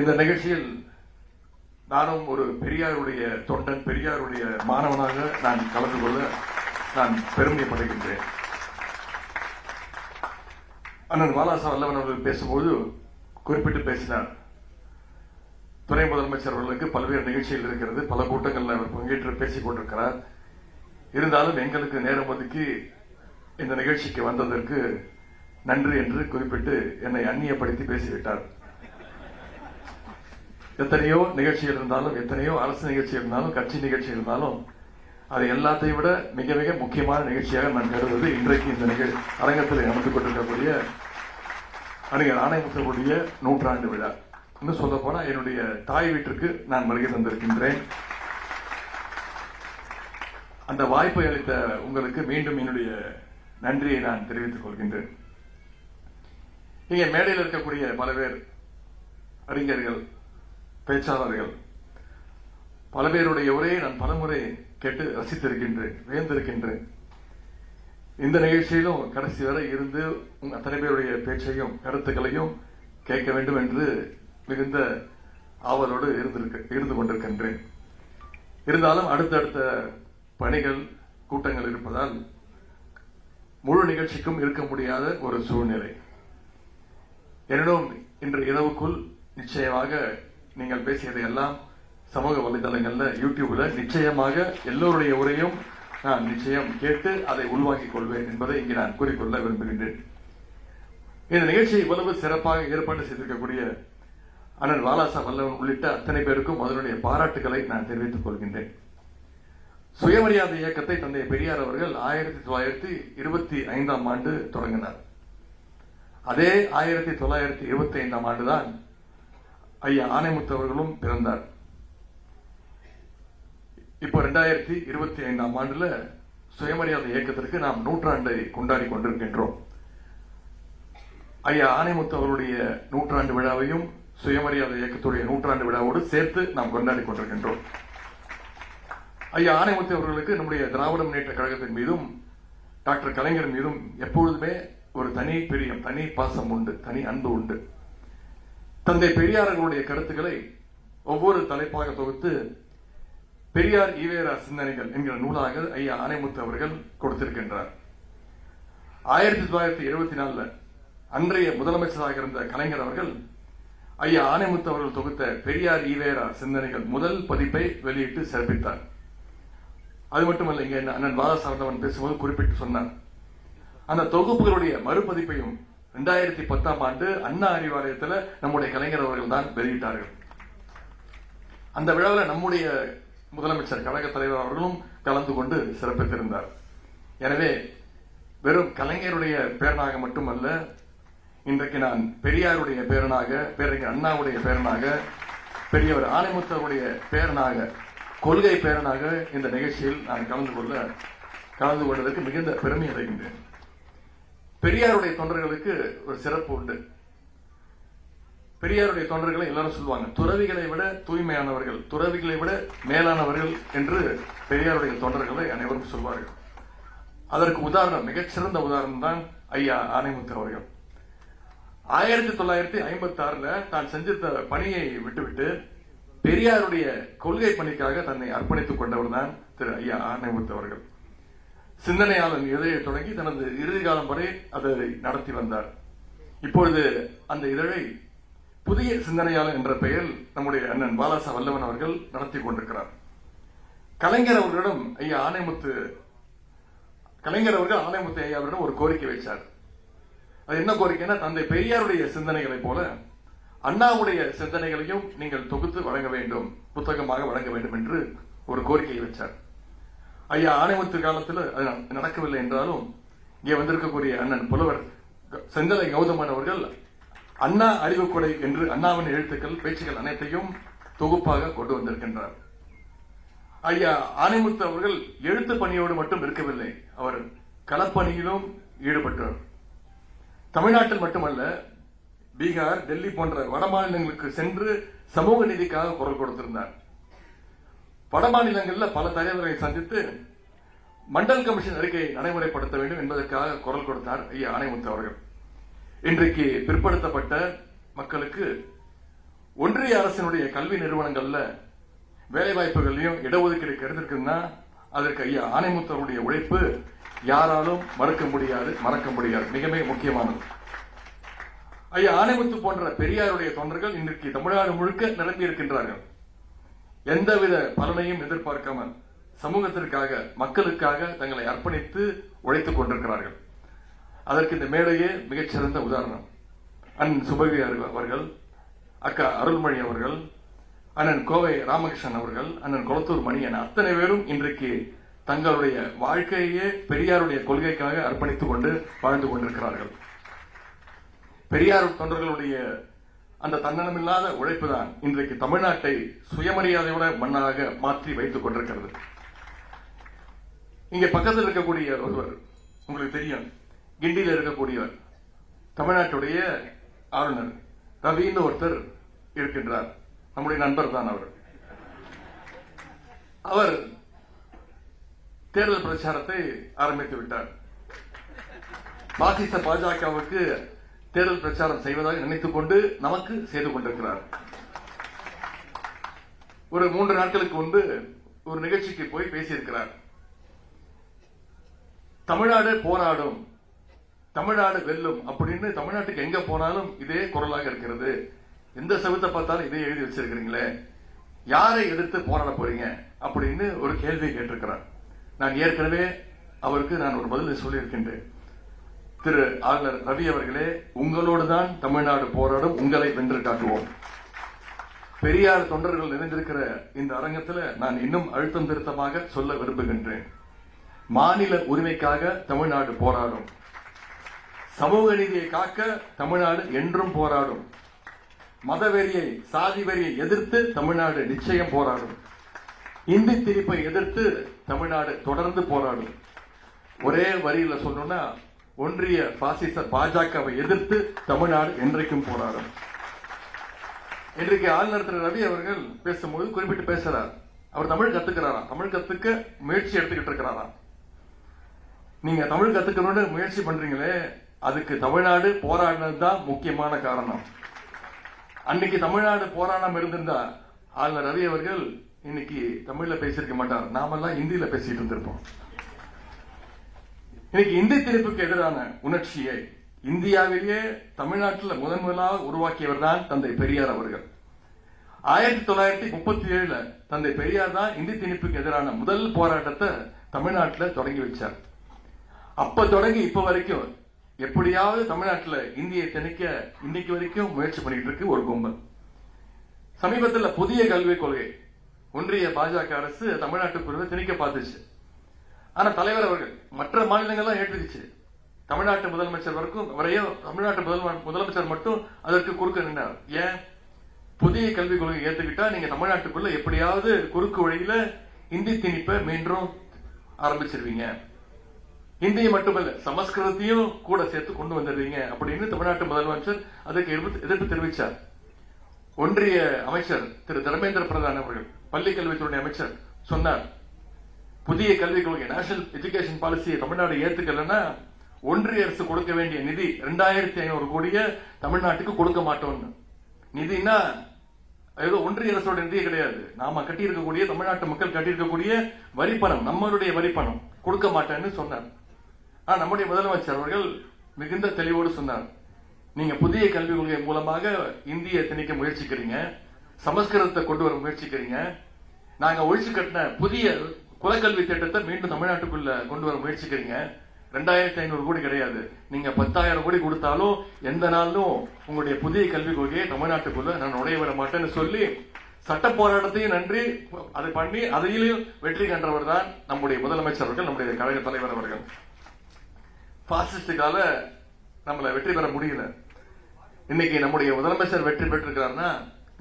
இந்த நிகழ்ச்சியில் நானும் ஒரு பெரியாருடைய தொண்டன் பெரியாருடைய மாணவனாக நான் கலந்து கொள்ள நான் பெருமைப்படுகின்றேன் அண்ணன் வாலாசா வல்லவன் அவர்கள் பேசும்போது குறிப்பிட்டு பேசினார். துணை முதலமைச்சர் அவர்களுக்கு பல்வேறு நிகழ்ச்சிகள் இருக்கிறது. பல கூட்டங்களில் அவர் பங்கேற்று பேசிக் கொண்டிருக்கிறார். இருந்தாலும் எங்களுக்கு நேரம் ஒதுக்கி இந்த நிகழ்ச்சிக்கு வந்ததற்கு நன்றி என்று குறிப்பிட்டு என்னை அந்நியப்படுத்தி பேசிவிட்டார். எத்தனையோ நிகழ்ச்சிகள் இருந்தாலும் எத்தனையோ அரசு நிகழ்ச்சி இருந்தாலும் கட்சி நிகழ்ச்சி இருந்தாலும் அது எல்லாத்தையும் விட மிக மிக முக்கியமான நிகழ்ச்சியாக நான் கருதுவது இன்றைக்கு இந்த நிகழ் அரங்கத்தில் நடந்து கொண்டிருக்கக்கூடிய அறிஞர் ஆணையமுத்தருடைய நூற்றாண்டு விழா. இன்னும் சொல்ல போனா என்னுடைய தாய் வீட்டிற்கு நான் வருகை தந்திருக்கின்றேன். அந்த வாய்ப்பை அளித்த உங்களுக்கு மீண்டும் என்னுடைய நன்றியை நான் தெரிவித்துக் கொள்கின்றேன். இங்கே மேடையில் இருக்கக்கூடிய பல பேர் அறிஞர்கள் பேச்சாளர்கள். பல பேருடைய உரையை நான் பலமுறை கேட்டு ரசித்திருக்கின்றேன் வியந்திருக்கின்றேன். இந்த நிகழ்ச்சியிலும் கடைசி வரை இருந்து அத்தனை பேருடைய பேச்சையும் கருத்துக்களையும் கேட்க வேண்டும் என்று மிகுந்த ஆவலோடு இருந்திருக்க இருந்து கொண்டிருக்கின்றேன். இருந்தாலும் அடுத்தடுத்த பணிகள் கூட்டங்கள் இருப்பதால் முழு நிகழ்ச்சிக்கும் இருக்க முடியாத ஒரு சூழ்நிலை. எனினும் இன்று இரவுக்குள் நிச்சயமாக நீங்கள் பேசியது எல்லாம் சமூக வலைதளங்கள்ல யூடியூப்ல நிச்சயமாக எல்லோருடைய உரையும் நான் நிச்சயம் கேட்டு அதை உள்வாங்கிக் கொள்வேன் என்பதை இங்கே நான் கூறிக்கொள்ள விரும்புகின்றேன். இந்த நிகழ்ச்சியை இவ்வளவு சிறப்பாக ஏற்பாடு செய்திருக்கக்கூடிய அண்ணன் வாலாசா வல்லவன் உள்ளிட்ட அத்தனை பேருக்கும் அதனுடைய பாராட்டுகளை நான் தெரிவித்துக் கொள்கின்றேன். சுயமரியாதை இயக்கத்தை தந்தை பெரியார் அவர்கள் ஆயிரத்தி தொள்ளாயிரத்தி இருபத்தி ஐந்தாம் ஆண்டு தொடங்கினார். அதே ஆயிரத்தி தொள்ளாயிரத்தி இருபத்தி ஐந்தாம் ஆண்டுதான் ஐயா ஆனைமுத்து அவர்களும் பிறந்தார் இப்போ ரெண்டாயிரத்தி இருபத்தி ஐந்தாம் ஆண்டுல சுயமரியாதை இயக்கத்திற்கு நாம் நூற்றாண்டை கொண்டாடி கொண்டிருக்கின்றோம். ஐயா ஆனைமுத்து அவருடைய நூற்றாண்டு விழாவையும் சுயமரியாதை இயக்கத்துடைய நூற்றாண்டு விழாவோடு சேர்த்து நாம் கொண்டாடி கொண்டிருக்கின்றோம். ஐயா ஆனைமுத்து அவர்களுக்கு நம்முடைய திராவிட முன்னேற்ற கழகத்தின் மீதும் டாக்டர் கலைஞர் மீதும் எப்பொழுதுமே ஒரு தனி பிரியம் தனி பாசம் உண்டு தனி அன்பு உண்டு. தந்தை பெரியாரர்களுடைய கருத்துக்களை ஒவ்வொரு தலைப்பாக தொகுத்து பெரியார் ஈவேரா சிந்தனைகள் என்கிற நூலாக ஐயா ஆனைமுத்து அவர்கள் கொடுத்திருக்கின்றார். ஆயிரத்தி தொள்ளாயிரத்தி இருபத்தி நாலுல அன்றைய முதலமைச்சராக இருந்த கலைஞர் அவர்கள் ஐயா ஆனைமுத்து அவர்கள் தொகுத்த பெரியார் ஈவேரா சிந்தனைகள் முதல் பதிப்பை வெளியிட்டு சிறப்பித்தார். அது மட்டுமல்ல இங்க அண்ணன் பாலசாரதவன் பேசும்போது குறிப்பிட்டு சொன்னார். அந்த தொகுப்புகளுடைய மறுபதிப்பையும் ரெண்டாயிரத்தி பத்தாம் ஆண்டு அண்ணா அறிவாலயத்தில் நம்முடைய கலைஞர் அவர்கள் தான் வெளியிட்டார்கள். அந்த விழாவில் நம்முடைய முதலமைச்சர் கழக தலைவர் அவர்களும் கலந்து கொண்டு சிறப்பித்திருந்தார். எனவே வெறும் கலைஞருடைய பேரனாக மட்டுமல்ல இன்றைக்கு நான் பெரியாருடைய பேரனாக பேரறிஞர் அண்ணாவுடைய பேரனாக பெரியவர் ஆணைமுத்தருடைய பேரனாக கொள்கை பேரனாக இந்த நிகழ்ச்சியில் நான் கலந்து கொள்ள கலந்து கொண்டதற்கு மிகுந்த பெருமை அடைகின்றேன். பெரியாருடைய தொண்டர்களுக்கு ஒரு சிறப்பு உண்டு. பெரியாருடைய தொண்டர்களை எல்லாரும் சொல்லுவாங்க துறவிகளை விட தூய்மையானவர்கள் துறவிகளை விட மேலானவர்கள் என்று பெரியாருடைய தொண்டர்களை அனைவரும் சொல்வார்கள். அதற்கு உதாரணம் மிகச்சிறந்த உதாரணம் தான் ஐயா ஆனைமுத்து அவர்கள். ஆயிரத்தி தொள்ளாயிரத்தி ஐம்பத்தி ஆறுல தான் செஞ்சிருந்த பணியை விட்டுவிட்டு பெரியாருடைய கொள்கை பணிக்காக தன்னை அர்ப்பணித்துக் கொண்டவர் தான் திரு ஐயா ஆனைமுத்து அவர்கள். சிந்தனையாளன் இதழை தொடங்கி தனது இறுதி காலம் வரை அதை நடத்தி வந்தார். இப்பொழுது அந்த இதழை புதிய சிந்தனையாளர் என்ற பெயரில் நம்முடைய அண்ணன் பாலாசா வல்லவன் அவர்கள் நடத்தி கொண்டிருக்கிறார். கலைஞர் அவர்களிடம் ஐயா ஆனைமுத்து கலைஞர் அவர்கள் ஆனைமுத்து ஐயா அவரிடம் ஒரு கோரிக்கை வைச்சார். அது என்ன கோரிக்கைன்னா தந்தை பெரியாருடைய சிந்தனைகளைப் போல அண்ணாவுடைய சிந்தனைகளையும் நீங்கள் தொகுத்து வழங்க வேண்டும் புத்தகமாக வழங்க வேண்டும் என்று ஒரு கோரிக்கையை வச்சார். ஐயா ஆணைமுத்து காலத்தில் அது நடக்கவில்லை என்றாலும் இங்கே வந்திருக்கக்கூடிய அண்ணன் புலவர் செந்தலை கௌதமன் அவர்கள் அண்ணா அறிவுக்கொடை என்று அண்ணாவின் எழுத்துக்கள் பேச்சுகள் அனைத்தையும் தொகுப்பாக கொண்டு வந்திருக்கின்றார். ஐயா ஆணைமுத்து அவர்கள் எழுத்து பணியோடு மட்டும் இருக்கவில்லை அவர் களப்பணியிலும் ஈடுபட்டார். தமிழ்நாட்டில் மட்டுமல்ல பீகார் டெல்லி போன்ற வட மாநிலங்களுக்கு சென்று சமூக நீதிக்காக குரல் கொடுத்திருந்தார். வட மாநிலங்களில் பல தலைவர்களை சந்தித்து மண்டல் கமிஷன் அறிக்கையை நடைமுறைப்படுத்த வேண்டும் என்பதற்காக குரல் கொடுத்தார் ஐயா ஆணைமுத்து அவர்கள். இன்றைக்கு பிற்படுத்தப்பட்ட மக்களுக்கு ஒன்றிய அரசினுடைய கல்வி நிறுவனங்கள்ல வேலைவாய்ப்புகளையும் இடஒதுக்கீடு கிடைத்திருக்குன்னா அதற்கு ஐயா ஆணைமுத்தருடைய உழைப்பு யாராலும் மறுக்க முடியாது மறக்க முடியாது. மிக மிக முக்கியமானது. ஐயா ஆணைமுத்து போன்ற பெரியாருடைய தொண்டர்கள் இன்றைக்கு தமிழ்நாடு முழுக்க நிரம்பி இருக்கின்றார்கள் எந்தவித பலனையும் எதிர்பார்க்காமல் சமூகத்திற்காக மக்களுக்காக தங்களை அர்ப்பணித்து உழைத்துக் கொண்டிருக்கிறார்கள். அதற்கு இந்த மேடையே மிகச்சிறந்த உதாரணம். அண்ணன் சுபவி அவர்கள் அக்கா அருள்மொழி அவர்கள் அண்ணன் கோவை ராமகிருஷ்ணன் அவர்கள் அண்ணன் குளத்தூர் மணி என அத்தனை பேரும் இன்றைக்கு தங்களுடைய வாழ்க்கையே பெரியாருடைய கொள்கைக்காக அர்ப்பணித்துக் கொண்டு வாழ்ந்து கொண்டிருக்கிறார்கள். பெரியார் தொண்டர்களுடைய அந்த தன்னலமில்லாத உழைப்பு தான் இன்றைக்கு தமிழ்நாட்டை சுயமரியாதையோட மண்ணாக மாற்றி வைத்துக் கொண்டிருக்கிறது. இங்க பக்கத்தில் இருக்கக்கூடிய ஒருவர் உங்களுக்கு தெரியும் கிண்டியில் இருக்கக்கூடியவர் தமிழ்நாட்டுடைய ஆளுநர். ரவின்னு ஒருத்தர் இருக்கின்றார். நம்முடைய நண்பர் தான் அவர். அவர் தேர்தல் பிரச்சாரத்தை ஆரம்பித்து விட்டார். பாசிச பாஜகவுக்கு தேர்தல் பிரச்சாரம் செய்வதாக நினைத்துக் கொண்டு நமக்கு செய்து கொண்டிருக்கிறார். ஒரு மூன்று நாட்களுக்கு முன்பு ஒரு நிகழ்ச்சிக்கு போய் பேசியிருக்கிறார். தமிழ்நாடு போராடும் தமிழ்நாடு வெல்லும் அப்படின்னு தமிழ்நாட்டுக்கு எங்க போனாலும் இதே குரலாக இருக்கிறது. எந்த செவத்தை பார்த்தாலும் இதே எழுதி வச்சிருக்கிறீங்களே. யாரை எதிர்த்து போராட போறீங்க அப்படின்னு ஒரு கேள்வியை கேட்டிருக்கிறார். நான் ஏற்கனவே அவருக்கு நான் ஒரு பதில் சொல்லியிருக்கின்றேன். திரு ஆளுநர் ரவி அவர்களே உங்களோடு தான் தமிழ்நாடு போராடும் உங்களை வென்று காட்டுவோம் பெரியார் தொண்டர்கள் நிறைந்திருக்கிற இந்த அரங்கத்தில் நான் இன்னும் அழுத்தம் திருத்தமாக சொல்ல விரும்புகின்றேன். மாநில உரிமைக்காக தமிழ்நாடு போராடும். சமூக நீதியை காக்க தமிழ்நாடு என்றும் போராடும். மதவெறியை சாதி வெறியை எதிர்த்து தமிழ்நாடு நிச்சயம் போராடும். இந்தி திரிப்பை எதிர்த்து தமிழ்நாடு தொடர்ந்து போராடும். ஒரே வரியில சொல்லணும்னா ஒன்றிய பாசிச பாஜகவை எதிர்த்து தமிழ்நாடு என்றைக்கும் போராடும். இன்றைக்கு ஆளுநர் திரு. ரவி அவர்கள் பேசும்போது குறிப்பிட்டு பேசுறார். அவர் தமிழ் கத்துக்கிறாராம். தமிழ் கத்துக்க முயற்சி எடுத்துக்கிட்டு இருக்கிறாராம். நீங்க தமிழ் கத்துக்கணும்னு முயற்சி பண்றீங்களே அதுக்கு தமிழ்நாடு போராடினது தான் முக்கியமான காரணம். அன்னைக்கு தமிழ்நாடு போராடாம இருந்திருந்தா ஆளுநர் ரவி அவர்கள் இன்னைக்கு தமிழ்ல பேசியிருக்க மாட்டார். நாமெல்லாம் இந்தியில பேசிட்டு இருந்திருப்போம். இன்னைக்கு இந்தி திணிப்புக்கு எதிரான உணர்ச்சியை இந்தியாவிலேயே தமிழ்நாட்டில் முதன் முதலாக உருவாக்கியவர் தான் தந்தை பெரியார் அவர்கள். ஆயிரத்தி தொள்ளாயிரத்தி முப்பத்தி ஏழுல தந்தை பெரியார் தான் இந்தி திணிப்புக்கு எதிரான முதல் போராட்டத்தை தமிழ்நாட்டில் தொடங்கி வச்சார். அப்ப தொடங்கி இப்ப வரைக்கும் எப்படியாவது தமிழ்நாட்டில் இந்தியை திணிக்க இன்னைக்கு வரைக்கும் முயற்சி பண்ணிட்டு இருக்கு ஒரு கும்பல். சமீபத்தில் புதிய கல்விக் கொள்கை ஒன்றிய பாஜக அரசு தமிழ்நாட்டுக்குரிய திணிக்க பார்த்துச்சு. ஆனா தலைவர் அவர்கள் மற்ற மாநிலங்கள்லாம் ஏற்றுக்குச்சு. தமிழ்நாட்டு முதலமைச்சர் வரைக்கும் வரையும் தமிழ்நாட்டு முதல் முதலமைச்சர் மட்டும் அதற்கு குறுக்க நின்றார். ஏன்? புதிய கல்விக் கொள்கை ஏத்துக்கிட்டா நீங்க தமிழ்நாட்டுக்குள்ள எப்படியாவது குறுக்கு வழியில இந்தி திணிப்பை மீண்டும் ஆரம்பிச்சிருவீங்க. இந்தியை மட்டுமல்ல சமஸ்கிருதத்தையும் கூட சேர்த்து கொண்டு வந்துடுவீங்க அப்படின்னு தமிழ்நாட்டு முதலமைச்சர் அதுக்கு எதிர்ப்பு தெரிவித்தார் ஒன்றிய அமைச்சர் திரு தர்மேந்திர பிரதான் அவர்கள் பள்ளி கல்வித்துறை அமைச்சர் சொன்னார். புதிய கல்விக் கொள்கை நேஷனல் எஜுகேஷன் பாலிசியை தமிழ்நாடு ஏத்துக்கலன்னா ஒன்றிய அரசு கொடுக்க வேண்டிய நிதி ரெண்டாயிரத்தி ஐநூறு கோடிய தமிழ்நாட்டுக்கு கொடுக்க மாட்டோம்னு. நிதினா ஏதோ ஒன்றிய அரசோட நிதி கிடையாது. நாம கட்டியிருக்கக்கூடிய தமிழ்நாட்டு மக்கள் கட்டியிருக்கக்கூடிய வரிப்பணம் நம்மளுடைய வரிப்பணம். கொடுக்க மாட்டேன்னு சொன்னார். ஆனா நம்முடைய முதலமைச்சர் அவர்கள் மிகுந்த தெளிவோடு சொன்னார். நீங்க புதிய கல்விக் கொள்கை மூலமாக இந்திய திணிக்க முயற்சிக்கிறீங்க சமஸ்கிருதத்தை கொண்டு வர முயற்சிக்கிறீங்க. நாங்க ஒழிச்சு கட்டின புதிய குலக்கல்வி திட்டத்தை மீண்டும் தமிழ்நாட்டுக்குள்ள கொண்டு வர முயற்சிக்கிறீங்க. ரெண்டாயிரத்தி ஐநூறு கோடி கிடையாது. நீங்க பத்தாயிரம் கோடி கொடுத்தாலும் எந்த நாளும் உங்களுடைய புதிய கல்விக் கொள்கையை தமிழ்நாட்டுக்குள்ள நான் நுழைய வர மாட்டேன்னு சொல்லி சட்ட போராட்டத்தையும் நன்றி. அதை பண்ணி அதையிலும் வெற்றி கண்டவர் தான் நம்முடைய முதலமைச்சர் அவர்கள் நம்முடைய கழக தலைவர் அவர்கள். பாசிஸ்டுக்கால நம்மள வெற்றி பெற முடியல. இன்னைக்கு நம்முடைய முதலமைச்சர் வெற்றி பெற்றிருக்கிறார்னா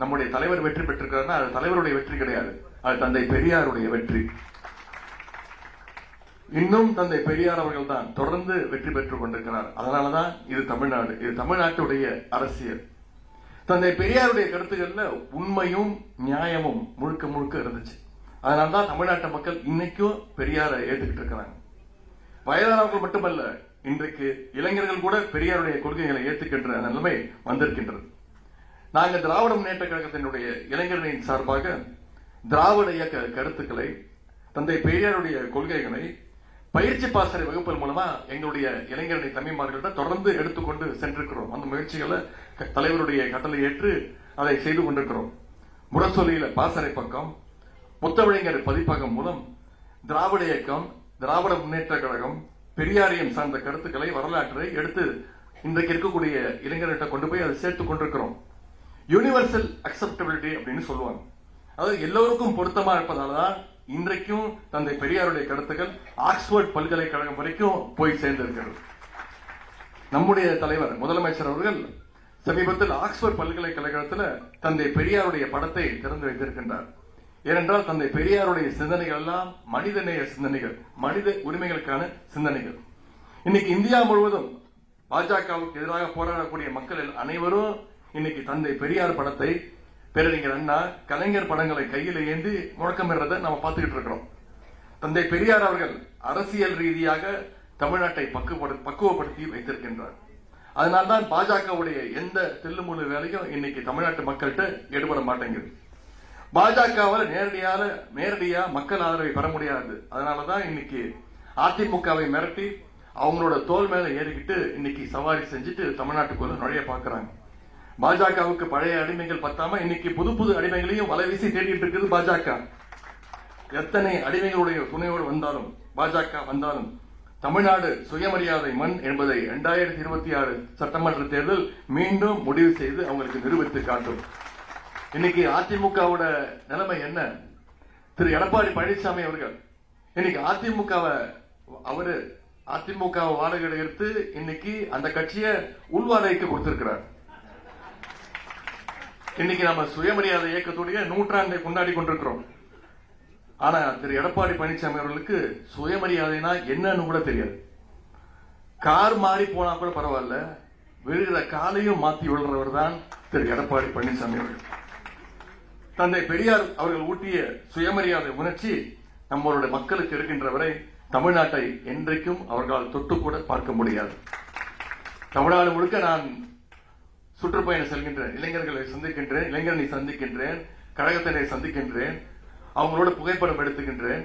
நம்முடைய தலைவர் வெற்றி பெற்றிருக்கிறார்னா அது தலைவருடைய வெற்றி கிடையாது. அது தந்தை பெரியாருடைய வெற்றி. இன்னும் தந்தை பெரியார் அவர்கள் தான் தொடர்ந்து வெற்றி பெற்றுக் கொண்டிருக்கிறார். அதனாலதான் இது தமிழ்நாடு. இது தமிழ்நாட்டுடைய அரசியல். தந்தை பெரியாருடைய கருத்துக்கள்ல உண்மையும் நியாயமும் முழுக்க முழுக்க இருந்துச்சு. அதனால்தான் தமிழ்நாட்டு மக்கள் இன்னைக்கும் பெரியாரை ஏத்துக்கிட்டு இருக்கிறாங்க. வயதானவர்கள் மட்டுமல்ல இன்றைக்கு இளைஞர்கள் கூட பெரியாருடைய கொள்கைகளை ஏற்றுக்கின்ற நிலைமை வந்திருக்கின்றது. நாங்கள் திராவிட முன்னேற்ற கழகத்தினுடைய இளைஞர்களின் சார்பாக திராவிட இயக்க கருத்துக்களை தந்தை பெரியாருடைய கொள்கைகளை பயிற்சி பாசறை வகுப்புகள் மூலமா எங்களுடைய இளைஞரணி தம்பிமார்கள்ட்ட தொடர்ந்து எடுத்துக்கொண்டு சென்றிருக்கிறோம். அந்த முயற்சிகளை க- தலைவருடைய கட்டளை ஏற்று அதை செய்து கொண்டிருக்கிறோம். முரசொலியில பாசறை பக்கம் முத்தமிழங்கர் பதிப்பகம் மூலம் திராவிட இயக்கம் திராவிட முன்னேற்ற கழகம் பெரியாரியம் சார்ந்த கருத்துக்களை வரலாற்றை எடுத்து இன்றைக்கு இருக்கக்கூடிய இளைஞர்கிட்ட கொண்டு போய் அதை சேர்த்து கொண்டிருக்கிறோம். யூனிவர்சல் அக்செப்டபிலிட்டி அப்படின்னு சொல்லுவாங்க. அதாவது எல்லோருக்கும் பொருத்தமா இருப்பதாலதான் இன்றைக்கும் தந்தை பெரியாருடைய கருத்துக்கள் ஆக்ஸ்போர்ட் பல்கலைக்கழகம் வரைக்கும் போய் சேர்ந்திருக்கிறது. நம்முடைய தலைவர் முதலமைச்சர் அவர்கள் சமீபத்தில் ஆக்ஸ்போர்ட் பல்கலைக்கழகத்தில் தந்தை பெரியாருடைய படத்தை திறந்து வைத்திருக்கின்றார். ஏனென்றால் தந்தை பெரியாருடைய சிந்தனைகள் எல்லாம் மனிதநேய சிந்தனைகள் மனித உரிமைகளுக்கான சிந்தனைகள். இன்னைக்கு இந்தியா முழுவதும் பாஜகவுக்கு எதிராக போராடக்கூடிய மக்கள் அனைவரும் இன்னைக்கு தந்தை பெரியார் படத்தை பேரறிஞர் அண்ணா கலைஞர் படங்களை கையில் ஏந்தி முழக்கமிடுறதை நம்ம பார்த்துக்கிட்டு இருக்கிறோம். தந்தை பெரியார் அவர்கள் அரசியல் ரீதியாக தமிழ்நாட்டை பக்குவப்படு- பக்குவப்படுத்தி வைத்திருக்கின்றார். அதனால்தான் பாஜகவுடைய எந்த தில்லுமுள்ளு வேலையும் இன்னைக்கு தமிழ்நாட்டு மக்கள்கிட்ட எடுபட மாட்டேங்குது. பாஜகவால் நேரடியாக நேரடியா மக்கள் ஆதரவை பெற முடியாது. அதனாலதான் இன்னைக்கு அதிமுகவை மிரட்டி அவங்களோட தோல் மேல ஏறிக்கிட்டு இன்னைக்கு சவாரி செஞ்சுட்டு தமிழ்நாட்டுக்குள்ள நுழைய பாக்குறாங்க. பாஜகவுக்கு பழைய அடிமைகள் பத்தாம இன்னைக்கு புது புது அடிமைகளையும் வலை வீசி தேடிட்டு இருக்குது பாஜக. எத்தனை அடிமைகளுடைய துணையோடு வந்தாலும் பாஜக வந்தாலும் தமிழ்நாடு சுயமரியாதை மண் என்பதை இரண்டாயிரத்தி இருபத்தி ஆறு சட்டமன்ற தேர்தல் மீண்டும் முடிவு செய்து அவங்களுக்கு நிரூபித்து காட்டும். இன்னைக்கு அதிமுகவோட நிலைமை என்ன? திரு எடப்பாடி பழனிசாமி அவர்கள் இன்னைக்கு அதிமுகவை அவரு அதிமுக வாடகை எடுத்து இன்னைக்கு அந்த கட்சியை உள்வாடகைக்கு கொடுத்திருக்கிறார். இன்னைக்கு நம்ம சுயமரியாதை இயக்கத்துடைய நூற்றாண்டை கொண்டாடி கொண்டிருக்கிறோம். ஆனா திரு. எடப்பாடி பழனிசாமி அவர்களுக்கு சுயமரியாதைனா என்னன்னு கூட தெரியாது. கார் மாறி போனா கூட பரவாயில்ல. விழுகிற காலையும் மாத்தி விழுறவர் தான் திரு. எடப்பாடி பழனிசாமி அவர்கள். தந்தை பெரியார் அவர்கள் ஊட்டிய சுயமரியாதை உணர்ச்சி நம்மளுடைய மக்களுக்கு இருக்கின்ற வரை தமிழ்நாட்டை என்றைக்கும் அவர்களால் தொட்டு கூட பார்க்க முடியாது. தமிழ்நாடு முழுக்க நான் சுற்றுப்பயணம் செல்கின்றேன் இளைஞர்களை சந்திக்கின்றேன் இளைஞர்களை சந்திக்கின்றேன் கழகத்தினை சந்திக்கின்றேன் அவங்களோட புகைப்படம் எடுத்துக்கின்றேன்.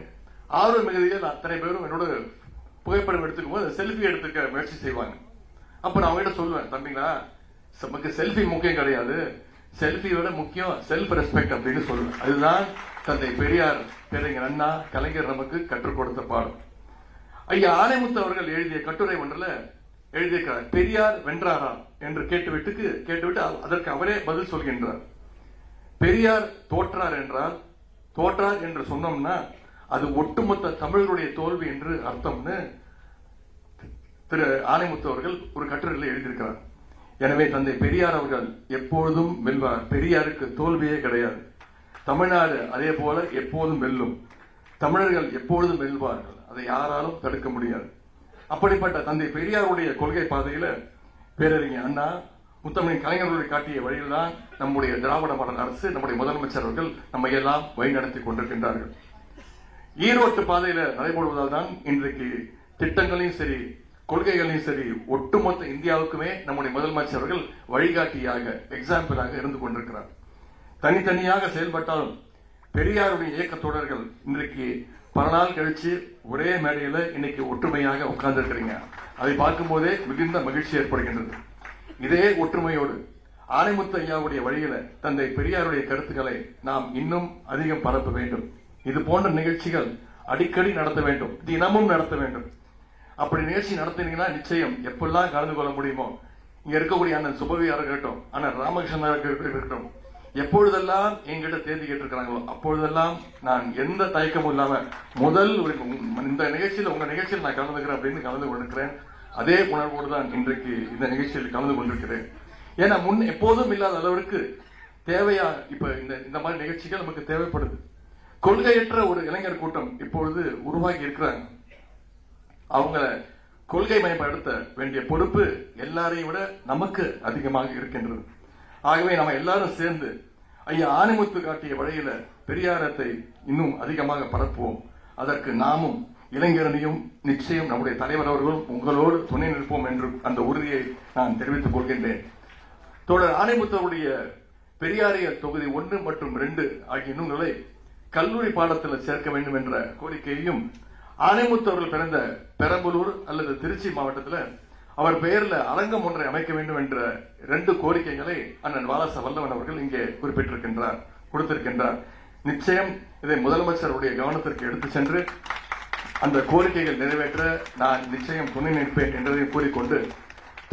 ஆர்வம் மிகுதியில் அத்தனை பேரும் என்னோட புகைப்படம் எடுத்துக்கும் போது செல்ஃபி எடுத்துக்க முயற்சி செய்வாங்க. அப்ப நான் அவங்ககிட்ட சொல்லுவேன் தம்பிங்களா நமக்கு செல்ஃபி முக்கியம் கிடையாது. செல்ஃபியோட முக்கியம் செல்ஃப் ரெஸ்பெக்ட் அப்படின்னு சொல்லுவேன். அதுதான் தந்தை பெரியார் பேரறிஞர் அண்ணா கலைஞர் நமக்கு கற்றுக் கொடுத்த பாடம். ஐயா ஆனைமுத்து அவர்கள் எழுதிய கட்டுரை ஒன்றில் எழுதியிருக்கிறார் பெரியார் வென்றாரா என்று கேட்டுவிட்டுக்கு கேட்டுவிட்டு அதற்கு அவரே பதில் சொல்கின்றார். பெரியார் தோற்றார் என்றால் தோற்றார் என்று சொன்னோம்னா அது ஒட்டுமொத்த தமிழருடைய தோல்வி என்று அர்த்தம்னு திரு ஆனைமுத்து அவர்கள் ஒரு கட்டுரையில் எழுதியிருக்கிறார். எனவே தந்தை பெரியார் அவர்கள் எப்பொழுதும் வெல்வார். பெரியாருக்கு தோல்வியே கிடையாது. தமிழ்நாடு அதே போல எப்போதும் வெல்லும். தமிழர்கள் எப்பொழுதும் வெல்வார்கள். அதை யாராலும் தடுக்க முடியாது. அப்படிப்பட்ட தந்தை பெரியாருடைய கொள்கை பாதையில பேரறிஞர் அண்ணா முத்தமிழின் கலைஞர்களுடைய காட்டிய வழியில்தான் நம்முடைய திராவிட மாடல் அரசு நம்முடைய முதலமைச்சர் அவர்கள் நம்மை எல்லாம் வழிநடத்தி கொண்டிருக்கின்றார்கள். ஈரோட்டு பாதையில நடைபெறுவதால் தான் இன்றைக்கு திட்டங்களையும் சரி கொள்கைகளையும் சரி ஒட்டுமொத்த இந்தியாவுக்குமே நம்முடைய முதலமைச்சர் அவர்கள் வழிகாட்டியாக எக்ஸாம்பிளாக இருந்து கொண்டிருக்கிறார். தனித்தனியாக செயல்பட்டாலும் பெரியாருடைய இயக்க தொடர்கள் இன்றைக்கு பல நாள் கழிச்சு ஒரே மேடையில் இன்னைக்கு ஒற்றுமையாக உட்கார்ந்துருக்கிறீங்க. அதை பார்க்கும்போதே மிகுந்த மகிழ்ச்சி ஏற்படுகின்றது. இதே ஒற்றுமையோடு ஆனைமுத்து ஐயாவுடைய வழியில தந்தை பெரியாருடைய கருத்துக்களை நாம் இன்னும் அதிகம் பரப்ப வேண்டும். இது போன்ற நிகழ்ச்சிகள் அடிக்கடி நடத்த வேண்டும். தினமும் நடத்த வேண்டும். அப்படி நிகழ்ச்சி நடத்தினீங்கன்னா நிச்சயம் எப்பெல்லாம் கலந்து கொள்ள முடியுமோ இங்க இருக்கக்கூடிய அண்ணன் சுபவியா இருக்கட்டும் அண்ணன் ராமகிருஷ்ணன் இருக்கட்டும் எப்பொழுதெல்லாம் எங்கிட்ட தேதி கேட்டிருக்கிறாங்களோ அப்பொழுதெல்லாம் நான் எந்த தயக்கமும் இல்லாம முதல் ஒரு இந்த நிகழ்ச்சியில் உங்க நிகழ்ச்சியில் நான் கலந்துக்கிறேன் அப்படின்னு கலந்து கொண்டிருக்கிறேன். அதே உணர்வோடு தான் இன்றைக்கு இந்த நிகழ்ச்சியில் கலந்து கொண்டிருக்கிறேன். ஏன்னா முன் எப்போதும் இல்லாத அளவிற்கு தேவையா இப்ப இந்த இந்த மாதிரி நிகழ்ச்சிகள் நமக்கு தேவைப்படுது. கொள்கையற்ற ஒரு இளைஞர் கூட்டம் இப்பொழுது உருவாகி இருக்கிறாங்க. அவங்கள கொள்கை மயப்படுத்த வேண்டிய பொறுப்பு எல்லாரையும் விட நமக்கு அதிகமாக இருக்கின்றது. ஆகவே நம்ம எல்லாரும் சேர்ந்து ஐயா ஆணிமுத்து காட்டிய வழியில பெரியாரத்தை இன்னும் அதிகமாக பரப்புவோம். அதற்கு நாமும் இளைஞரணியும் நிச்சயம் நம்முடைய தலைவர் அவர்களும் உங்களோடு துணை நிற்போம் என்று அந்த உறுதியை நான் தெரிவித்துக் கொள்கின்றேன். தொடர் ஆணைமுத்தருடைய பெரியாரிய தொகுதி ஒன்று மற்றும் ரெண்டு ஆகிய நூல்களை கல்லூரி பாடத்தில் சேர்க்க வேண்டும் என்ற கோரிக்கையையும் ஆணைமுத்து அவர்கள் பிறந்த பெரம்பலூர் அல்லது திருச்சி மாவட்டத்தில் அவர் பெயரில் அரங்கம் ஒன்றை அமைக்க வேண்டும் என்ற ரெண்டு கோரிக்கைகளை அண்ணன் வாலாச வல்லவன் அவர்கள் இங்கே குறிப்பிட்டிருக்கின்றார் கொடுத்திருக்கின்றார். நிச்சயம் இதை முதலமைச்சருடைய கவனத்திற்கு எடுத்து சென்று அந்த கோரிக்கைகள் நிறைவேற்ற நான் நிச்சயம் துணை நிற்பேன் என்றதையும் கூறிக்கொண்டு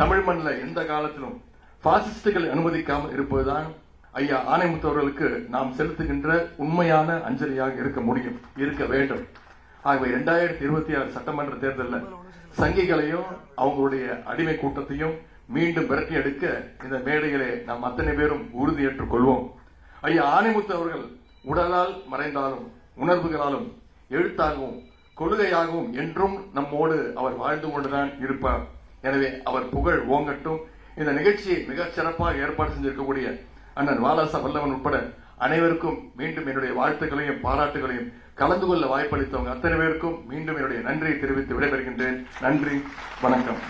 தமிழ் மண்ணில் எந்த காலத்திலும் பாசிஸ்டுகளை அனுமதிக்காமல் இருப்பதுதான் ஐயா ஆணைமுத்தவர்களுக்கு நாம் செலுத்துகின்ற உண்மையான அஞ்சலியாக இருக்க முடியும் இருக்க வேண்டும். ஆகவே இரண்டாயிரத்தி இருபத்தி ஆறு சட்டமன்ற தேர்தலில் சங்கிகளையும் அவங்களுடைய அடிமை கூட்டத்தையும் மீண்டும் விரட்டி எடுக்க இந்த மேடையிலே நாம் அத்தனை பேரும் உறுதியேற்றுக் கொள்வோம். ஐயா ஆணைமுத்து அவர்கள் உடலால் மறைந்தாலும் உணர்வுகளாலும் எழுத்தாகவும் கொள்கையாகவும் என்றும் நம்மோடு அவர் வாழ்ந்து கொண்டுதான் இருப்பார். எனவே அவர் புகழ் ஓங்கட்டும். இந்த நிகழ்ச்சியை மிகச் சிறப்பாக ஏற்பாடு செஞ்சிருக்கக்கூடிய அண்ணன் வாலாசா வல்லவன் உட்பட அனைவருக்கும் மீண்டும் என்னுடைய வாழ்த்துக்களையும் பாராட்டுகளையும் கலந்து கொள்ள வாய்ப்பளித்தவங்க அத்தனை பேருக்கும் மீண்டும் என்னுடைய நன்றியை தெரிவித்து விடைபெறுகின்றேன். நன்றி வணக்கம்.